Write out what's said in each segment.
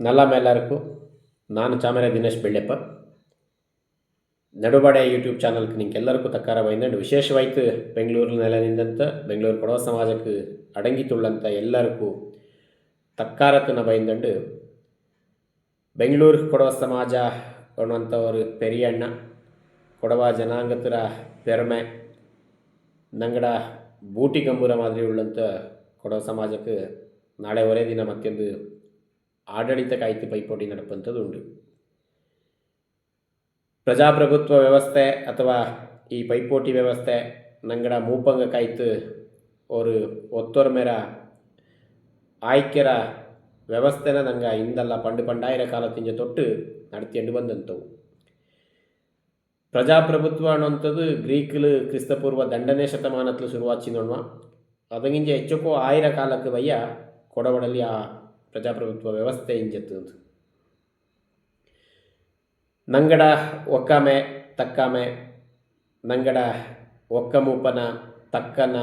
నల్లమెల్లారకు ನಾನು ಚಾಮರ ದಿನೇಶ್ ಬೆಳ್ಳೆಪ್ಪ ನಡುಬಾಡೆ ಯೂಟ್ಯೂಬ್ ಚಾನಲ್ಗೆ ನಿಂಗೆಲ್ಲರಿಗೂ ತಕ್ಕಾರ ಬೈಂದಂಡು ವಿಶೇಷವಾಯ್ತು ಬೆಂಗಳೂರು ನೆಲ ನಿಂದಂತ ಬೆಂಗಳೂರು ಕೊಡವ ಸಮಾಜಕ್ಕೆ ಅಡಂಗಿ ತುಳ್ಳಂತ ಎಲ್ಲರಿಗೂ ತಕ್ಕಾರತನ ಬೈಂದಂಡು ಬೆಂಗಳೂರು ಕೊಡವ ಸಮಾಜ ಅನ್ನುವಂಥವರು ಪೆರಿಯಣ್ಣ, ಕೊಡವ ಜನಾಂಗತರ ಪೆರಮೆ, ನಂಗಡ ಬೂಟಿ ಗಂಭೂರ ಮಾದರಿ ಉಳ್ಳಂಥ ಕೊಡವ ಸಮಾಜಕ್ಕೆ ನಾಳೆ ಒರೇ ದಿನ ಮತ್ತೊಂದು ಆಡಳಿತ ಪೈಪೋಟಿ ನಡಪಂಥದ್ದು ಉಂಟು. ಪ್ರಜಾಪ್ರಭುತ್ವ ವ್ಯವಸ್ಥೆ ಅಥವಾ ಈ ಪೈಪೋಟಿ ವ್ಯವಸ್ಥೆ ನಂಗಡ ಮೂಪಂಗ ಕಾಯ್ತು ஒரு ಒತ್ತೊರ ಮೇರ ಆಯ್ಕೆರ ವ್ಯವಸ್ಥೆನ ನಂಗೆ ಇಂದಲ್ಲ ಪಂಡು ಪಂಡಾಯಿರ ಕಾಲತ್ತಿಂಜ ತೊಟ್ಟು ನಡ್ತಿಯಂಡು ಬಂದಂಥವು ಪ್ರಜಾಪ್ರಭುತ್ವ ಅನ್ನುವಂಥದ್ದು ಗ್ರೀಕ್ಲು ಕ್ರಿಸ್ತಪೂರ್ವ ದಂಡನೇ ಶತಮಾನತ್ಲು ಶುರುವಾಚಿನೋಣ್ವ ಅದಂಗಿಂಜ ಹೆಚ್ಚಕ್ಕೂ ಆಯಿರ ಕಾಲಕ್ಕೆ ಬಯ್ಯ ಕೊಡವಡಲಿ ಆ ಪ್ರಜಾಪ್ರಭುತ್ವ ವ್ಯವಸ್ಥೆ ಇಂಜೆತ್ತದು ನಂಗಡ ಒಕ್ಕಾಮೆ, ತಕ್ಕಾಮೆ, ನಂಗಡ ಒಕ್ಕಮೂಪನ, ತಕ್ಕನ,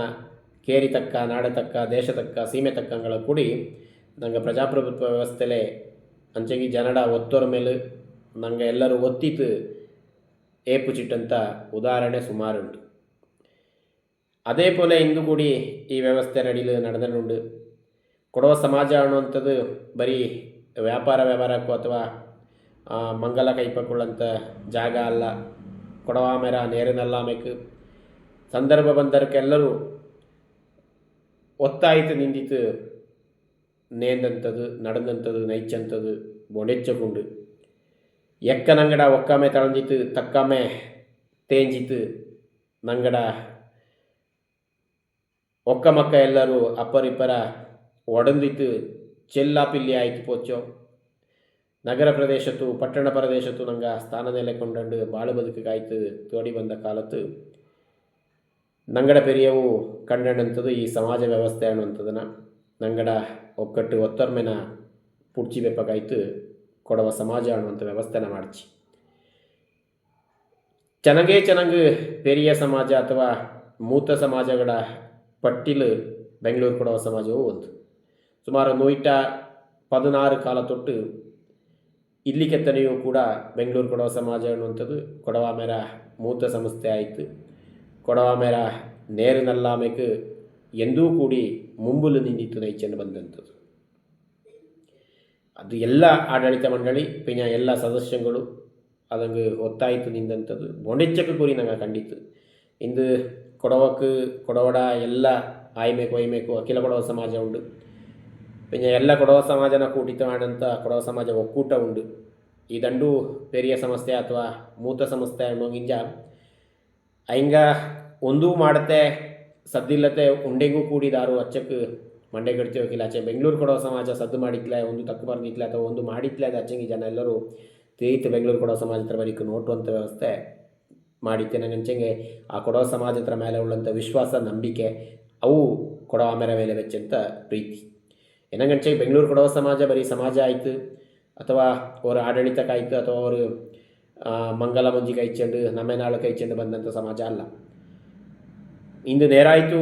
ಕೇರಿ ತಕ್ಕ, ನಾಡ ತಕ್ಕ, ದೇಶ ತಕ್ಕ, ಸೀಮೆ ತಕ್ಕಂಗಳ ಕೂಡಿ ನಂಗೆ ಪ್ರಜಾಪ್ರಭುತ್ವ ವ್ಯವಸ್ಥೆಲೆ ಅಂಚಗಿ ಜನಡ ಒತ್ತೋರ ಮೇಲೆ ನಂಗೆ ಎಲ್ಲರೂ ಒತ್ತಿತು ಏಪುಚಿಟ್ಟಂತ ಉದಾಹರಣೆ ಸುಮಾರುಂಟು. ಅದೇ ಪೋಲೆ ಇಂದು ಕೂಡಿ ಈ ವ್ಯವಸ್ಥೆ ನಡೀಲು, ನಡೆದನುಂಡು. ಕೊಡವ ಸಮಾಜ ಅನ್ನುವಂಥದ್ದು ಬರೀ ವ್ಯಾಪಾರ ವ್ಯವಹಾರಕ್ಕೂ ಅಥವಾ ಮಂಗಲ ಕೈಪಕೊಳ್ಳಂಥ ಜಾಗ ಅಲ್ಲ. ಕೊಡವ ಮೇರ ನೇರಿನಲ್ಲಾಮೆಕ್ ಸಂದರ್ಭ ಬಂದರಕ್ಕೆಲ್ಲರೂ ಒತ್ತಾಯಿತು ನಿಂದಿತು. ನೇಂದಂಥದ್ದು, ನಡೆದಂಥದ್ದು ನೈಚಂಥದ್ದು ಬೊಣೆಚ್ಚಕೊಂಡು ಎಕ್ಕ ನಂಗಡ ಒಕ್ಕಾಮೆ ತಳಂದಿತ್ತು ತಕ್ಕಮೆ ತೇಂಜಿತು. ನಂಗಡ ಒಕ್ಕ ಮಕ್ಕ ಎಲ್ಲರೂ ಅಪ್ಪರಿಪ್ಪರ ಒಡಂದಿತ್ತು ಚೆಲ್ಲಾಪಿಲ್ಲಿ ಆಯಿತು ಪೋಚೋ ನಗರ ಪ್ರದೇಶತ್ತು ಪಟ್ಟಣ ಪ್ರದೇಶತ್ತು ನಂಗ ಸ್ಥಾನ ನೆಲೆ ಕೊಂಡಂಡು ಬಾಳು ಬದುಕಿಗಾಯ್ತು ತೋಡಿ ಬಂದ ಕಾಲತ್ತು. ನಂಗಡ ಪೆರಿಯವು ಕಂಡಂಥದ್ದು ಈ ಸಮಾಜ ವ್ಯವಸ್ಥೆ ಅನ್ನುವಂಥದ್ದನ್ನ ನಂಗಡ ಒಕ್ಕಟ್ಟು ಒತ್ತೊರ್ಮೆನ ಪುಡ್ಚಿ ಬೆಪ್ಪಗಾಯ್ತು ಕೊಡವ ಸಮಾಜ ಅನ್ನುವಂಥ ವ್ಯವಸ್ಥೆನ ಮಾಡ್ಚಿ. ಚೆನ್ನಾಗೇ ಚೆನ್ನಾಗಿ ಪೆರಿಯ ಸಮಾಜ ಅಥವಾ ಮೂತ ಸಮಾಜಗಳ ಪಟ್ಟಿಲು ಬೆಂಗಳೂರು ಕೊಡವ ಸಮಾಜವು ಒಂದು. ಸುಮಾರು ನೂಯಿಟ ಪದಿನಾರು ಕಾಲ ತೊಟ್ಟು ಇಲ್ಲಿ ಕೆತ್ತನೆಯೂ ಕೂಡ ಬೆಂಗಳೂರು ಕೊಡವ ಸಮಾಜ ಅನ್ನುವಂಥದ್ದು ಮೇರ ಮೂತ ಸಂಸ್ಥೆ ಆಯಿತು. ಮೇರ ನೇರಿನಲ್ಲಾಮೆಕ್ ಎಂದೂ ಕೂಡಿ ಮುಂಬುಲು ನಿಂದಿತ್ತು ನೈಚನ್ನು ಬಂದಂಥದ್ದು. ಅದು ಎಲ್ಲ ಆಡಳಿತ ಮಂಡಳಿ ಪಿನ ಎಲ್ಲ ಸದಸ್ಯಗಳು ಅದಂಗೆ ಒತ್ತಾಯಿತು ನಿಂದಂಥದ್ದು. ಬೊಂಡೆಚ್ಚಕ್ಕೆ ಕೂರಿ ನಂಗೆ ಕಂಡಿತ್ತು. ಇಂದು ಕೊಡವಕ್ಕೆ ಕೊಡವಡ ಎಲ್ಲ ಆಯ್ಮೇಕು ಒಯ್ಮೇಕು ಅಖಿಲ ಕೊಡವ ಸಮಾಜ ಉಂಡು പിന്നെ ಎಲ್ಲ ಕೊಡವ ಸಮಾಜನ ಕೂಟಿತ ಮಾಡಂತ ಕೊಡವ ಸಮಾಜ ಒಕ್ಕೂಟ ಉಂಡು ಈ ದಂಡು ಪೆರಿಯ ಸಂಸ್ಥೆ ಅಥವಾ ಮೂತ ಸಂಸ್ಥೆ ಅನ್ನೋಂಗಿಂಜ ಅಹಿಂಗ ಒಂದೂ ಮಾಡತ್ತೆ ಸದ್ದಿಲ್ಲತೆ ಉಂಡೆಗೂ ಕೂಡಿದಾರು ಅಚ್ಚಕ್ಕೆ ಮಂಡೆ ಗಡ್ತಿ ಹೋಗಿಲ್ಲ ಆಚೆ ಬೆಂಗಳೂರು ಕೊಡವ ಸಮಾಜ ಸದ್ದು ಮಾಡಿತ್ಲೆ ಒಂದು ತಕ್ಕು ಬರ್ದಿತ್ಲೆ ಅಥವಾ ಒಂದು ಮಾಡಿತ್ಲೆ ಅದು ಅಚ್ಚಂಗಿ ಜನ ಎಲ್ಲರೂ ತೀರ್ತು ಬೆಂಗಳೂರು ಕೊಡವ ಸಮಾಜ ಹತ್ರ ಬರೀಕು ನೋಟುವಂಥ ವ್ಯವಸ್ಥೆ ಮಾಡಿತ್ತೆ ನಂಗೆ ಅಂಚಂಗೆ ಆ ಕೊಡವ ಸಮಾಜ ಹತ್ರ ಮೇಲೆ ಉಳ್ಳಂಥ ವಿಶ್ವಾಸ ನಂಬಿಕೆ ಅವು ಕೊಡವ ಮೇರ ಮೇಲೆ ವೆಚ್ಚಂತ ಪ್ರೀತಿ ಏನಂಗಂಚೆ ಬೆಂಗಳೂರು ಕೊಡುವ ಸಮಾಜ, ಬರೀ ಸಮಾಜ ಆಯಿತು. ಅಥವಾ ಅವರ ಆಡಳಿತಕ್ಕಾಯ್ತು ಅಥವಾ ಅವರು ಮಂಗಲ ಮಂಜಿ ಕೈಚೆಂಡು ನಮ್ಮ ನಾಳು ಕೈಚಂಡು ಬಂದಂಥ ಸಮಾಜ ಅಲ್ಲ. ಇಂದು ನೇರಾಯಿತು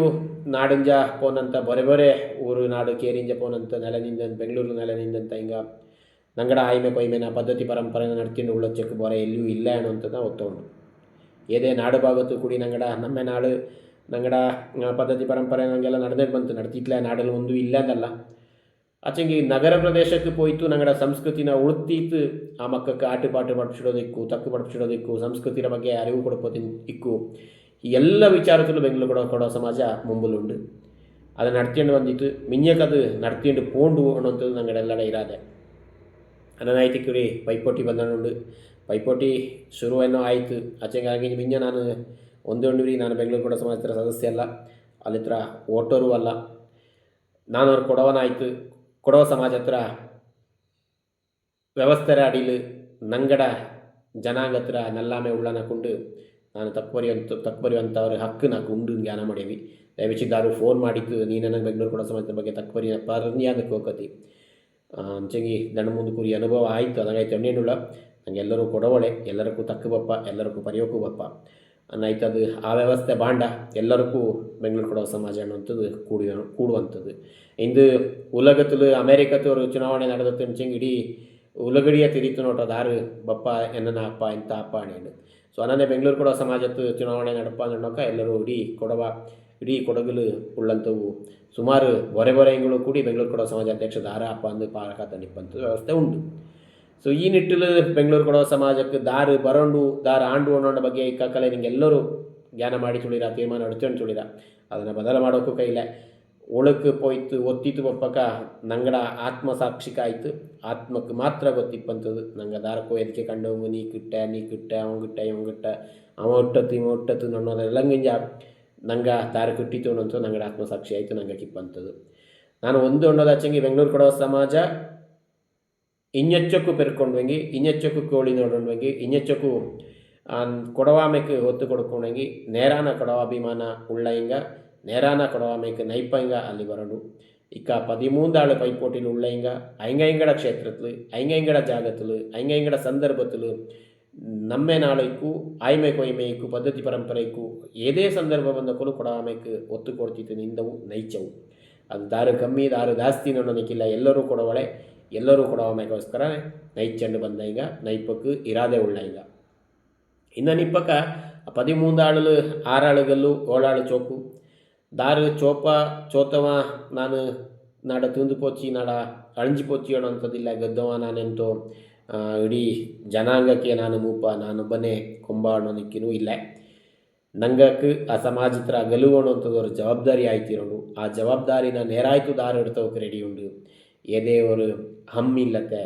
ನಾಡಿಂಜ ಪೋನಂತ ಬೊರೆ ಬೊರೆ ಊರು ನಾಡು ಕೇರಿಂಜ ಪೋನಂತ ನೆಲನಿಂದ ಬೆಂಗಳೂರು ನೆಲನಿಂದಂತ ಹಿಂಗ ನಂಗಡ ಆಯ್ಮೆ ಕೊಯ್ಮೆನ ಪದ್ಧತಿ ಪರಂಪರೆ ನಡ್ತೀನಿ ಉಳ್ಳೋಚಕ್ಕೆ ಬೊರೆ ಎಲ್ಲಿಯೂ ಇಲ್ಲ ಅನ್ನುವಂಥದ್ದು ಒತ್ತುಂಡು ಏದೇ ನಾಡು ಭಾಗತ್ತು ಕುಡಿ ನಂಗಡ ನಮ್ಮೆ ನಾಡು ನಂಗಡ ಪದ್ಧತಿ ಪರಂಪರೆ ನಂಗೆಲ್ಲ ನಡೆದೇ ಬಂತು. ನಡ್ತಿತ್ಲೆ ನಾಡಲ್ಲಿ ಒಂದು ಇಲ್ಲ ಅಂದಲ್ಲ. ಆಚೆಂಗಿ ನಗರ ಪ್ರದೇಶಕ್ಕೆ ಪೋಯ್ತು ನಂಗಡ ಸಂಸ್ಕೃತಿನ ಉಳ್ತೀತು ಆ ಮಕ್ಕಕ್ಕೆ ಆಟ ಪಾಠ ಪಡಿಸಿಡೋದಿಕ್ಕು ತಕ್ಕು ಪಡಿಸಿಡೋದಿಕ್ಕು ಸಂಸ್ಕೃತಿಯ ಬಗ್ಗೆ ಅರಿವು ಕೊಡ್ಕೋತಿ ಇಕ್ಕು ಈ ಎಲ್ಲ ವಿಚಾರದಲ್ಲೂ ಬೆಂಗಳೂರು ಕೊಡೋ ಕೊಡೋ ಸಮಾಜ ಮುಂಬಲುಂಡು ಅದು ನಡ್ತಿಂಡು ಬಂದಿತ್ತು. ಮಿಂಜಕದು ನಡ್ತಿಂಡು ಪೋಂಡು ಅನ್ನೋಂಥದ್ದು ನಂಗಡೆಲ್ಲಡ ಇರಾದೆ. ಅನ್ನನಾಯ್ತು ಕಿರಿ ಪೈಪೋಟಿ ಬಂದನುಂಡು ಪೈಪೋಟಿ ಶುರುವೇನೋ ಆಯಿತು. ಆಚೆಗೆ ಹಾಗೆ ಮಿಂಜ ನಾನು ಒಂದೊಂದು ನಾನು ಬೆಂಗಳೂರು ಕೊಡೋ ಸಮಾಜದ ಸದಸ್ಯ ಅಲ್ಲ ಅಲ್ಲಿತ್ರ ಓಟೋರು ಅಲ್ಲ. ನಾನು ಅವ್ರು ಕೊಡವನಾಯ್ತು. ಕೊಡವ ಸಮಾಜ ಹತ್ರ ವ್ಯವಸ್ಥೆರ ಅಡಿಲು ನಂಗಡ ಜನಾಂಗ ಹತ್ರ ನಲ್ಲಾಮೆ ಉಳ್ಳನಕೊಂಡು ನಾನು ತಪ್ಪರಿಯಂತ ತಪ್ಪರಿಯುವಂಥವ್ರ ಹಕ್ಕು ನಾಲ್ಕು ಉಂಡು ಜ್ಞಾನ ಮಾಡೇವಿ. ದಯವಿಚ್ಚಿದ್ದಾರು ಫೋನ್ ಮಾಡಿದ್ದು ನೀನು ನನಗೆ ಬೆಂಗಳೂರು ಕೊಡೋ ಸಮಾಜದ ಬಗ್ಗೆ ತಪ್ಪರಿ ಪರ್ಯಾದಕ್ಕೆ ಹೋಗತಿ ಅಂಚಂಗಿ ದಣ್ಣ ಮುಂದೆ ಕುರಿ ಅನುಭವ ಆಯಿತು, ಅದಂಗಾಯ್ತು ನಂಗೆ ಎಲ್ಲರೂ ಕೊಡವಳೆ, ಎಲ್ಲರಿಗೂ ತಕ್ಕ ಬಪ್ಪ ಎಲ್ಲರಿಗೂ ಬಪ್ಪ ನೈತದು ಆ ವ್ಯವಸ್ಥೆ ಬಾಂಡ ಎಲ್ಲರಿಗೂ ಬೆಂಗಳೂರು ಕೊಡೋ ಸಮಾಜ ಅನ್ನುವಂಥದ್ದು ಕೂಡಿ ಕೂಡುವಂಥದ್ದು. ಇಂದು ಉಲಗತ್ತಲು ಅಮೇರಿಕತ್ತವರು ಚುನಾವಣೆ ನಡೆದತ್ತು ಅಂಚಂಗೆ ಇಡೀ ಉಲಗಡಿಯ ತಿರಿತು ನೋಟ ದಾರು ಬಪ್ಪ ಎನ್ನನ ಅಪ್ಪ ಇಂಥ ಅಪ್ಪ ಅಣೇನು ಸೊ ಅನ್ನೇ ಬೆಂಗಳೂರು ಕೊಡೋ ಸಮಾಜತ್ತು ಚುನಾವಣೆ ನಡಪ ಅನ್ನೋಕ ಎಲ್ಲರೂ ಇಡೀ ಕೊಡವ, ಇಡೀ ಕೊಡಗಲು ಉಳ್ಳಂಥವು. ಸುಮಾರು ಬೊರೆ ಬೊರೆಗಳು ಕೂಡಿ ಬೆಂಗಳೂರು ಕೊಡೋ ಸಮಾಜ ಅಧ್ಯಕ್ಷ ದಾರ, ಅಪ್ಪ ಅಂದು ಪಾರಕ ತಂಡಿಪ್ಪಂಥದ್ದು ವ್ಯವಸ್ಥೆ ಉಂಟು. ಸೊ ಈ ನಿಟ್ಟಿನಲ್ಲಿ ಬೆಂಗಳೂರು ಕೊಡೋ ಸಮಾಜಕ್ಕೆ ದಾರು ಬರೋಂಡು, ದಾರ ಆಂಡು ಅನ್ನೋ ಬಗ್ಗೆ ಈ ಕಕ್ಕಲೆ ನಿಂಗೆಲ್ಲರೂ ಜ್ಞಾನ ಮಾಡಿ ತುಳಿರ, ತೀರ್ಮಾನ ಅಡ್ತೊಂಡು ತುಳಿರ ಅದನ್ನು ಬದಲ ಮಾಡೋಕ್ಕೂ ಕೈಲೆ ಒಳಕ್ಕೆ ಹೋಯ್ತು ಒತ್ತಿತ್ತು ಒಪ್ಪಕ ನಂಗಡ ಆತ್ಮ ಆತ್ಮಸಾಕ್ಷಿಕ ಆಯಿತು. ಆತ್ಮಕ್ಕೆ ಮಾತ್ರ ಗೊತ್ತಿಪ್ಪಂಥದ್ದು ನಂಗೆ ದಾರಕ್ಕೋ ಎದಕ್ಕೆ ಕಂಡು ನೀ ಕಿಟ್ಟ ನೀ ಕಿಟ್ಟ ಅವಂಗಿಟ್ಟ ಇವಂಗಿಟ್ಟ ಅವ ಇಟ್ಟತ್ತು ಇವ ಇಟ್ಟತ್ತು ನನ್ನ ಗಿಂಜ ನಂಗೆ ದಾರ ಕಿಟ್ಟಿತು ಅನ್ನೋಂಥ ನಂಗಡ ಆತ್ಮಸಾಕ್ಷಿ ಆಯಿತು, ನಂಗೆ ಕಿಪ್ಪಂಥದ್ದು ನಾನು ಒಂದು ಚಂಗಿ ಬೆಂಗಳೂರು ಕೊಡೋ ಸಮಾಜ ಇನ್ನೆಚ್ಚಕ್ಕೂ ಪೆರ್ಕೊಂಡ್ವಂಗಿ ಇನ್ನೆಚ್ಚಕ್ಕೂ ಕೋಳಿ ನೋಡೋಣ್ವಂಗಿ ಇನ್ನೆಚ್ಚಕ್ಕೂ ಕೊಡವಾಮೆಕ್ಕೆ ಹೊತ್ತು ಕೊಡ್ಕೊಂಡಂಗಿ ನೇರಾನ ಕೊಡವಾಭಿಮಾನ ಉಳ್ಳಯಂಗ ನೇರಾನ ಕೊಡವಾಮೆಕ್ಕೆ ನೈಪಂಗ ಅಲ್ಲಿ ಬರಡು இக்கா பதிமூந்தாள் பைப்போட்டியில் உள்ளைங்க ஐங்கட க்ஷேத்திரத்தில் ஐங்கட ஜாகத்தில் ஐங்கட சந்தர்ப்பத்தில் நம்ம நாளைக்கு ஆய்மை கொய்மைக்கு பద్ధతి பரம்பரைக்கு ஏதே ಸಂದರ್ಭ ಬಂದ ಕೊಲು ಕೊಡಾಮಕ್ಕೆ ಒತ್ತು ಕೊಡ್ತಿತ್ತು ನಿಂದವು ನೈಚವು ಅದು ದಾರು ಕಮ್ಮಿ ದಾರು ಜಾಸ್ತಿ ಅನ್ನೋ ಎಲ್ಲರೂ ಕೊಡವಳೆ ಎಲ್ಲರೂ ಚೆಂಡು ಬಂದ ಈಗ, ನೈಪಕ್ಕೆ ಇರಾದೆ ಉಳ್ಳ ಈಗ. ಇನ್ನು ನಿಪ್ಪಕ ಪದಿಮೂಂದಾಳು ಆರಾಳುಗಲ್ಲು ಓಳಾಳು ಚೋಕು. ದಾರು ಚೋಪ, ಚೋತವ ನಾನು ನಾಡ ತಿಂದು ಪೋಚಿ, ನಾಡ ಅಳಿಂಜಿ ಪೋಚಿ ಅನ್ನೋಂಥದ್ದಿಲ್ಲ, ಗದ್ದವ ನಾನೆಂತೋ ಇಡೀ ಜನಾಂಗಕ್ಕೆ ನಾನು ಮೂಪ ನಾನೊಬ್ಬನೇ ಕೊಂಬ ಅನ್ನೋದಕ್ಕಿನೂ ಇಲ್ಲ. ನಂಗಕ್ಕೆ ಆ ಸಮಾಜತ್ರ ಗಲುವು ಅನ್ನುವಂಥದ್ದು ಜವಾಬ್ದಾರಿ ಆಯ್ತಿರೋಡು ಆ ಜವಾಬ್ದಾರಿನ ನೇರಾಯ್ತು ದಾರು ಹಿಡ್ತವಕ್ಕೆ ರೆಡಿ ಉಂಡು. ಏದೇ ஒரு ಹಮ್ಮಿಲ್ಲತೆ.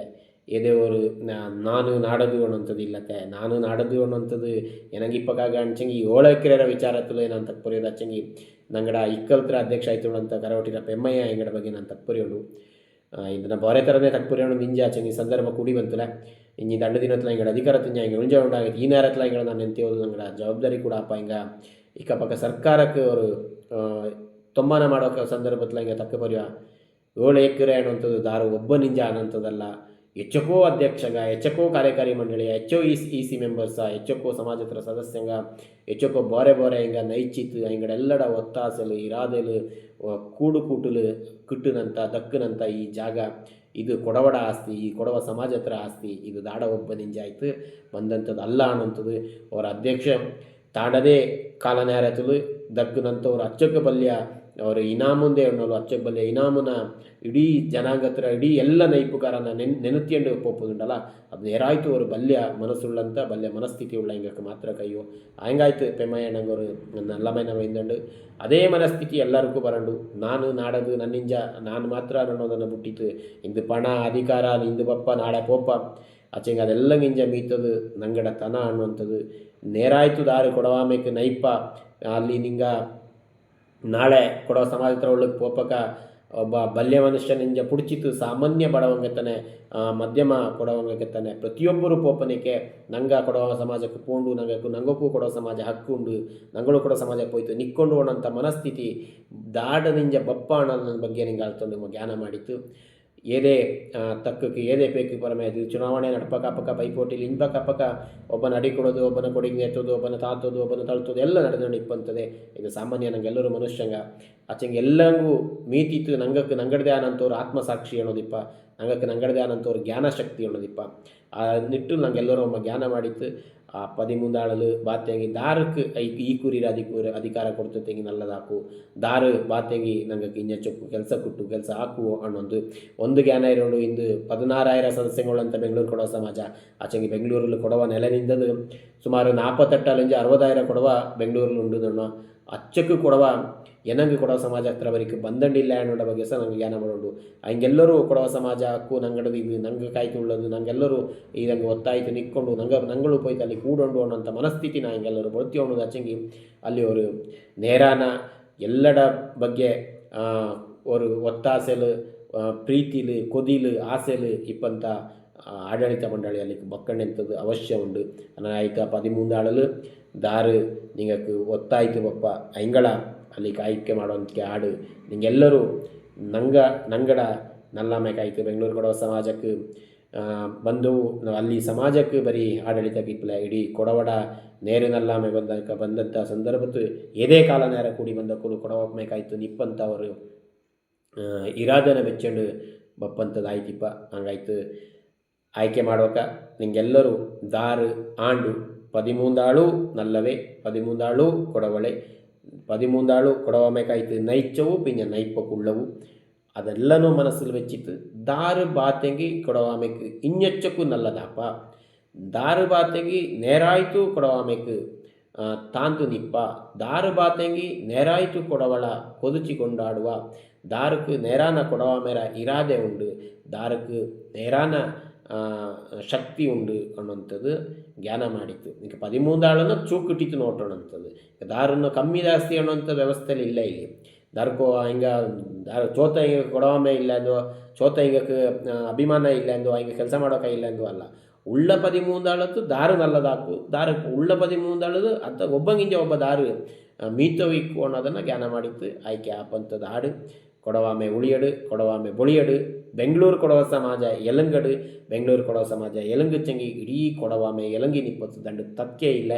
ಅವರು ನಾನು ನಾಡದು ಅನ್ನುವಂಥದ್ದು ಇಲ್ಲತೆ. ನಾನು ನಾಡದು ಅನ್ನುವಂಥದ್ದು ನನಗೆ ಇಪ್ಪಕಾಗ ಅಂಚಂಗಿ ಏಳಕ್ಕಿರ ವಿಚಾರ ತುಲೆ ನಾನು ತಪ್ಪುರಿಯೋದು ಅಚ್ಚಂಗಿ. ನಂಗಡ ಇಕ್ಕಲ್ತ್ರ ಅಧ್ಯಕ್ಷ ಆಯ್ತು ಅಂತ ಕರಾವಟಿರ ಪೆಮ್ಮಯ್ಯ ಎಂಗಡ ಬಗ್ಗೆ ನಾನು ತಪ್ಪುರಿಯೋಡು ಇದನ್ನ ಬಾರೆ ಥರನೇ ತಪ್ಪುರಿಯೋಣ ನಿಂಜ ಆಚಂಗಿ ಸಂದರ್ಭ ಕೂಡಿ ಬಂತಲ್ಲ ಇಂಜಿ ದಂಡ ದಿನತ್ಲ ಹಿಂಗಡ ಅಧಿಕಾರ ತಿಂಜ ಹಿಂಗೆ ಉಂಜ ಉಂಡಾಗತ್ತೆ ಈ ನೇರತ್ಲ ಹಿಂಗಡ ನಾನು ಎಂತಿಯೋದು ನಂಗಡ ಜವಾಬ್ದಾರಿ ಕೂಡ ಅಪ್ಪ ಹಿಂಗ ಇಕ್ಕಪಕ್ಕ ಸರ್ಕಾರಕ್ಕೆ ಅವರು ತೊಂಬಾನ ಮಾಡೋಕೆ ಸಂದರ್ಭತ್ಲ ಹಿಂಗೆ ತಕ್ಕ ಬರೆಯೋ ಏಳು ಎಕರೆ ಅನ್ನುವಂಥದ್ದು ದಾರು ಒಬ್ಬ ನಿಂಜ ಅನ್ನೋಂಥದ್ದಲ್ಲ ಹೆಚ್ಚಕೋ ಅಧ್ಯಕ್ಷಗ ಹೆಚ್ಚಕೋ ಕಾರ್ಯಕಾರಿ ಮಂಡಳಿ ಹೆಚ್ಚೋ ಇ ಇ ಸಿ ಮೆಂಬರ್ಸ ಹೆಚ್ಚಕೋ ಸಮಾಜತ್ರ ಸದಸ್ಯಂಗ ಹೆಚ್ಚಕೋ ಬೋರೆ ಬೋರೆ ಹಿಂಗ ನೈಚಿತ್ ಹಿಂಗಡೆಲ್ಲಡ ಒತ್ತಾಸಲು, ಇರಾದಲು ಕೂಡು ಕೂಟಲು ಕಿಟ್ಟನಂತ, ದಕ್ಕನಂತ ಈ ಜಾಗ. ಇದು ಕೊಡವಡ ಆಸ್ತಿ, ಈ ಕೊಡವ ಸಮಾಜತ್ರ ಆಸ್ತಿ. ಇದು ದಾಡ ಒಬ್ಬ ನಿಂಜ ಆಯ್ತು. ಬಂದಂಥದ್ದು ಅಲ್ಲ ಅನ್ನೋಂಥದ್ದು ಅವರ ಅಧ್ಯಕ್ಷ. ತಾಡದೇ ಕಾಲನೇರತಲು ದಕ್ಕನಂಥವ್ರು ಅಚ್ಚಕ ಬಲ್ಯ ಅವರು ಇನಾಮುಂದೆ ಅಚ್ಚೆ ಬಲ್ಲೆ ಇನಾಮುನ ಇಡೀ ಜನಾಂಗತ್ರ, ಇಡೀ ಎಲ್ಲ ನೈಪುಕಾರನ ನೆನ್, ನೆನತಿಯಂಡು ಪೋಪುದುಂಡಲ್ಲ ಅದು ನೇರಾಯ್ತು ಅವರು ಬಲ್ಯ ಮನಸ್ಸುಳ್ಳಂತ, ಬಲ್ಯ ಮನಸ್ಥಿತಿ ಉಳ್ಳ ಹಿಂಗಕ್ಕೆ ಮಾತ್ರ ಕೈಯೋ. ಹೆಂಗಾಯ್ತು ಪೆಮ್ಮಯ್ಯಣ್ಣಂಗವರು ನಲ್ಲಮೈನ ವೈಂದಂಡು ಅದೇ ಮನಸ್ಥಿತಿ ಎಲ್ಲರಿಗೂ ಬರಂಡು. ನಾನು ನಾಡದು ನನ್ನಿಂಜ, ನಾನು ಮಾತ್ರ ಅನ್ನೋದನ್ನು ಬಿಟ್ಟಿತ್ತು. ಇಂದು ಪಣ, ಅಧಿಕಾರ, ಇಂದು ಬಪ್ಪ ನಾಡ ಪೋಪ. ಆಚೆಂಗೆ ಅದೆಲ್ಲ ಗಿಂಜ ಮೀತದು ನಂಗಡ ತನ ಅನ್ನುವಂಥದ್ದು. ನೇರಾಯ್ತು ದಾರಿ ಕೊಡವಾಮೇಕೆ ನೈಪ ಅಲ್ಲಿ ನಿಂಗ ನಾಳೆ ಕೊಡೋ ಸಮಾಜ ಒಳಗೆ ಪೋಪಕ ಒಬ್ಬ ಬಲ್ಯ ಮನುಷ್ಯನಿಂಜ ಪುಡಿಚಿತು ಸಾಮಾನ್ಯ ಬಡವಂಗೆತ್ತಾನೆ ಮಧ್ಯಮ ಕೊಡವಂಗತಾನೆ ಪ್ರತಿಯೊಬ್ಬರು ಪೋಪನಿಕೆ ನಂಗ ಕೊಡೋ ಸಮಾಜಕ್ಕೆ ಪೋಂಡು, ನಂಗಕ್ಕೂ ನಂಗಕ್ಕೂ ಕೊಡೋ ಸಮಾಜ ಹಕ್ಕೊಂಡು ನಂಗಳು ಕೊಡೋ ಸಮಾಜಕ್ಕೆ ಹೋಯ್ತು, ನಿಕ್ಕೊಂಡು ಹೋಣಂಥ ಮನಸ್ಥಿತಿ ದಾಡ ನಿಂಜ ಬಪ್ಪ ಅನ್ನೋದ್ರ ಬಗ್ಗೆ ನಿಂಗೆ ನಿಮ್ಮ ಜ್ಞಾನ ಮಾಡಿತ್ತು ಏದೇ ತಕ್ಕಕ್ಕೆ ಏದೇ ಬೇಕು ಪರಮೆ ಅದು ಚುನಾವಣೆ ನಡ್ಪಕ್ಕ ಪಕ್ಕ ಪೈಪೋಟಿಲಿ ಇಂಪಕ ಪಕ್ಕ ಒಬ್ಬನ ಅಡಿ ಕೊಡೋದು, ಒಬ್ಬನ ಕೊಡಿಗೆ ಎತ್ತೋದು, ಒಬ್ಬನ ತಾತೋದು, ಒಬ್ಬನ ತಳ್ತೋದು, ಎಲ್ಲ ನಡೆದು ಇಪ್ಪಂತದೆ ಇದು ಸಾಮಾನ್ಯ ನಂಗೆ ಎಲ್ಲರೂ ಮನುಷ್ಯಂಗ ಆಚೆಂಗೆ ಎಲ್ಲಂಗೂ ಮೀತಿತ್ತು ನಂಗಕ್ಕೆ ನಂಗಡದೆ ಆನಂತವ್ರು ಆತ್ಮಸಾಕ್ಷಿ ಅನ್ನೋದಿಪ್ಪ. ನಂಗಕ್ಕೆ ನಂಗಡದೆ ಆನಂತವ್ರು ಜ್ಞಾನ ಶಕ್ತಿ ಅನ್ನೋದಿಪ್ಪ. ಆ ನಿಟ್ಟು ನಂಗೆಲ್ಲರೂ ಒಮ್ಮೆ ಜ್ಞಾನ ಮಾಡಿತ್ತು. ಆ ಪದಿಮೂಂದಾಳಲು ಬಾತ್ಯಂಗಿ ದಾರಕ್ಕೆ ಐ ಈ ಕುರಿರ ಅಧಿಕೂರ ಅಧಿಕಾರ ಕೊಡ್ತು ತೆಂಗಿ ನಲ್ಲದಾಕು. ದಾರು ಬಾತ್ಯಂಗಿ ನಂಗೆ ಇನ್ನೆಚ್ಚಕ್ಕು ಕೆಲಸ ಕೊಟ್ಟು ಕೆಲಸ ಹಾಕು ಅನ್ನೊಂದು. ಒಂದು ಜ್ಞಾನ ಇರೋಡು ಇಂದು ಪದಿನಾರಾಯಿರ ಸದಸ್ಯಗಳಂತ ಬೆಂಗಳೂರು ಕೊಡವ ಸಮಾಜ. ಆಚೆಂಗಿ ಬೆಂಗಳೂರಲ್ಲಿ ಕೊಡವ ನೆಲೆನಿಂದದು. ಸುಮಾರು ನಾಲ್ಪತ್ತೆಟ್ಟಲ್ಲಿಂದ ಅರವತ್ತಾಯಿರ ಕೊಡವ ಬೆಂಗಳೂರಲ್ಲಿ ಉಂಡು ಅಚ್ಚಕ್ಕೂ ಕೊಡವ ಏನಂಗೆ ಕೊಡವ ಸಮಾಜ ಹತ್ರ ಬರೀಕೆ ಬಂದಂಡಿಲ್ಲ ಅನ್ನೋ ಬಗ್ಗೆ ಸಹ ನಂಗೆ ಜ್ಞಾನ ಮಾಡೋದು ಹಂಗೆಲ್ಲರೂ ಕೊಡವ ಸಮಾಜ ಹಕ್ಕು ನಂಗಡದು ಇದು, ನಂಗೆ ಕಾಯ್ತು ಉಳ್ಳದು, ನಂಗೆಲ್ಲರೂ ಈ ನಂಗೆ ಒತ್ತಾಯ್ತು ನಿಕ್ಕೊಂಡು, ನಂಗೆ ನಂಗಳು ಹೋಯ್ತು ಅಲ್ಲಿ ಕೂಡೊಂಡು ಅನ್ನೋಂಥ ಮನಸ್ಥಿತಿ ನಾ ಹಿಂಗೆಲ್ಲರೂ ಅನ್ನೋದು ಅಚ್ಚಂಗಿ ಅಲ್ಲಿ ಅವರು ನೇರಾನ ಎಲ್ಲಡ ಬಗ್ಗೆ ಅವರು ಒತ್ತಾಸೆಲು ಪ್ರೀತಿಲು, ಕೊದಿಲು, ಆಸೆಲು ಇಪ್ಪಂತ ಆಡಳಿತ ಮಂಡಳಿಯಲ್ಲಿ ಬಕ್ಕಣ್ಣೆಂಥದ್ದು ಅವಶ್ಯ ಉಂಡು. ನಾಯಕ ಪದಿಮೂಂದಾಳಲು ದಾರು ನಿಂಗಕ್ಕೆ ಒತ್ತಾಯ್ತು ಬಪ್ಪ ಐಂಗಳ ಅಲ್ಲಿ ಕಾಯ್ಕೆ ಮಾಡೋಂಥ ಆಡು. ನಿಂಗೆಲ್ಲರೂ ನಂಗ, ನಂಗಡ, ನಲ್ಲಾಮೆ ಕಾಯ್ತು ಬೆಂಗಳೂರು ಕೊಡೋ ಸಮಾಜಕ್ಕೆ ಬಂದು ಅಲ್ಲಿ ಸಮಾಜಕ್ಕೆ ಬರೀ ಆಡಳಿತ ಕಿಪ್ಪಲ ಇಡೀ ಕೊಡವಡ ನೇರಿನಲ್ಲಾಮೆ ಬಂದ ಬಂದಂಥ ಸಂದರ್ಭದ್ದು ಎದೇ ಕಾಲ ನೇರ ಕೂಡಿ ಬಂದ ಬಂದಕ್ಕೂ ಕೊಡವಬೇಕಾಯ್ತು ನಿಪ್ಪಂತ ಅವರು ಇರಾದನ ಬೆಚ್ಚಂಡು ಬಪ್ಪಂಥದ್ದು ಆಯ್ತಿಪ್ಪ, ಹಂಗಾಯ್ತು. ಆಯ್ಕೆ ಮಾಡೋಕ ನಿಂಗೆಲ್ಲರೂ ದಾರು, ಆಂಡು, ಪದಿಮೂಂದಾಳು ನಲ್ಲವೇ, ಪದಿಮೂಂದಾಳು ಕೊಡವಳೆ, ಪದಿಮೂಂದಾಳು ಕೊಡವಮೇಕಾಯ್ತು ನೈಚ್ಚವು ಪಿಂಜ ನೈಪ್ಪ ಕುಳ್ಳವು അതെല്ലാനോ മനസ്സിൽ വെച്ചിട്ട് ദാറ് ബാത്തെങ്കിൽ കൊടവാമയ്ക്ക് ഇഞ്ഞച്ചക്കു നല്ലതാപ്പ ദാറ് ബാത്തെങ്കിൽ നേരായിത്തു കൊടവാമയ്ക്ക് ತಾಂತು ನಿಪ್ಪ. ದಾರು ಬಾತೆಂಗಿ ನೇರಾಯಿತು ಕೊಡವಳ ಕೊದುಚಿ ಕೊಂಡಾಡುವ. ನೇರಾನ ಕೊಡವ ಮೇರ ಇರಾದೆ ಉಂಡು. ದಾರುಕು ನೇರಾನ ಶಕ್ತಿ ಉಂಡು ಅನ್ನೋಂಥದ್ದು ಜ್ಞಾನ ಮಾಡಿತ್ತು. ಈಗ ಪದಿಮೂಂದಾಳನ್ನು ಚೂಕುಟಿತು ನೋಟೋಣಂಥದ್ದು ದಾರನ್ನು ಕಮ್ಮಿ ಜಾಸ್ತಿ ಅನ್ನುವಂಥ ವ್ಯವಸ್ಥೆಯಲ್ಲಿ ಇಲ್ಲ ಇಲ್ಲಿ. ದಾರ್ಕೋ ಹಿಂಗೆ ದಾರ ಚೋತ ಹಿಂಗೆ ಕೊಡವಾಮೆ ಇಲ್ಲ ಎಂದು ಚೋತ ಹಿಂಗಕ್ಕೆ ಅಭಿಮಾನ ಇಲ್ಲ ಎಂದು ಹಿಂಗೆ ಕೆಲಸ ಮಾಡೋಕೆ ಇಲ್ಲ ಎಂದು ಅಲ್ಲ ಉಳ್ಳ ಪದಿಮೂಂದಾಳತ್ತು ದಾರು ನಲ್ಲದಾಕು ದಾರ ಉಳ್ಳ ಪದಿಮೂಂದಾಳದು ಅಂತ ಒಬ್ಬಂಗಿಂಜ ಒಬ್ಬ ದಾರು ಮೀತವಿಕ್ಕು ಅನ್ನೋದನ್ನು ಜ್ಞಾನ ಮಾಡಿತ್ತು ಆಯ್ಕೆ ಆಪಂಥದ್ದು ಹಾಡು ಕೊಡವಾಮೆ ಉಳಿಯಡು ಕೊಡವಾಮೆ ಬೊಳಿಯಡು ಬೆಂಗಳೂರು ಕೊಡವ ಸಮಾಜ ಎಲಂಗಡು ಬೆಂಗಳೂರು ಕೊಡವ ಸಮಾಜ ಎಲಂಗಚ್ಚಂಗಿ ಇಡೀ ಕೊಡವಾಮೆ ಎಲಂಗಿ ನಿಪ್ಪತ್ತು ದಂಡು ತಕ್ಕೆ ಇಲ್ಲ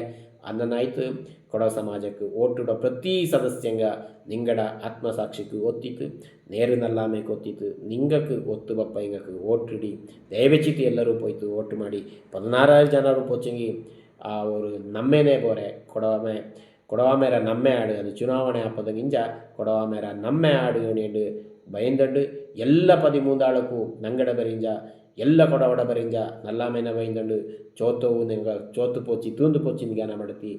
ಅನ್ನನಾಯಿತು ಕೊಡವ ಸಮಾಜಕ್ಕೆ, ಓಟುಡ ಪ್ರತಿ ಸದಸ್ಯಂಗ ನಿಂಗಡ ಆತ್ಮಸಾಕ್ಷಿಗೂ ಒತ್ತಿತು. ನೇರಿನಲ್ಲಾಮೆ ಕೊತ್ತಿತು ನಿಂಗಕ್ಕೆ ಒತ್ತು ಬಪ್ಪ ಹಿಂಗಕ್ಕೆ ಓಟಿಡಿ. ದಯವೆಚಿತು ಎಲ್ಲರೂ ಪೋಯ್ತು, ಓಟು ಮಾಡಿ. ಪದಿನಾರು ಜನರು ಪೋಚಂಗಿ ಆ ಅವರು ನಮ್ಮೇನೆ ಬೋರೆ. ಕೊಡವಮೆ ಕೊಡವ ಮೇರ ನಮ್ಮೆ ಆಡು. ಅದು ಚುನಾವಣೆ ಹಾಪದ ಗಿಂಜ ಕೊಡವ ಮೇರ ನಮ್ಮೆ ಆಡು ಎಲ್ಲ ಪದಿಮೂಂದಾಳಕ್ಕೂ ನಂಗಡ ಬರಿಂಜ. ಎಲ್ಲ ಕೊಡವಡ ಬರಿಂಗ ನಲ್ಲಾಮೆನ ಬೈಂದಂಡು ಚೋತವು ನಂಗ ಚೋತು ಪೋಚಿ, ತೂಂದು ಪೋಚಿನ ಗ್ಯಾನ ಮಾಡತಿ.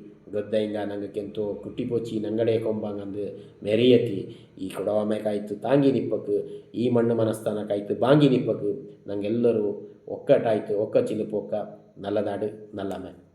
ನಂಗೆ ಕೆಂತು, ಕುಟ್ಟಿ ಪೋಚಿ, ನಂಗಡೆ ಕೊಂಬಂಗಂದು ಮೆರಿಯತಿ. ಈ ಕೊಡವಾಮೆ ಕಾಯ್ತು ತಾಂಗಿ ನಿಪ್ಪಕ್ಕು ಈ ಮಣ್ಣು ಮನಸ್ಥಾನ ಕಾಯ್ತು ಬಾಂಗಿ ನಿಪ್ಪಕ್ಕು ನಂಗೆಲ್ಲರೂ ಒಕ್ಕಟಾಯ್ತು, ಒಕ್ಕ ಚಿಲುಪೊಕ್ಕ ನಲ್ಲದಾಡು ನಲ್ಲಮೆ